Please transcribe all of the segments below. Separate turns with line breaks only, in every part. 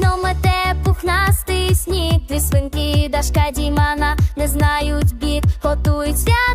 Вікно мете пухнастий сніг, Дві свинки, дашка діймана не знають бік, готують свят.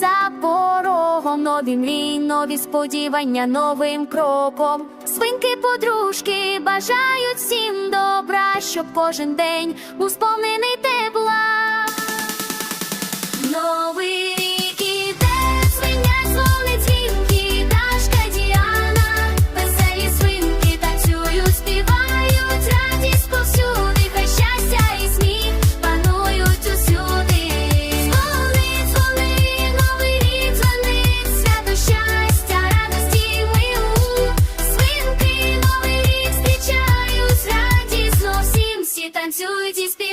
за порогом, нові мрій, нові сподівання новим кроком. Свинки, подружки бажають всім добра, щоб кожен день був сповнений тепла. танцюють і співають.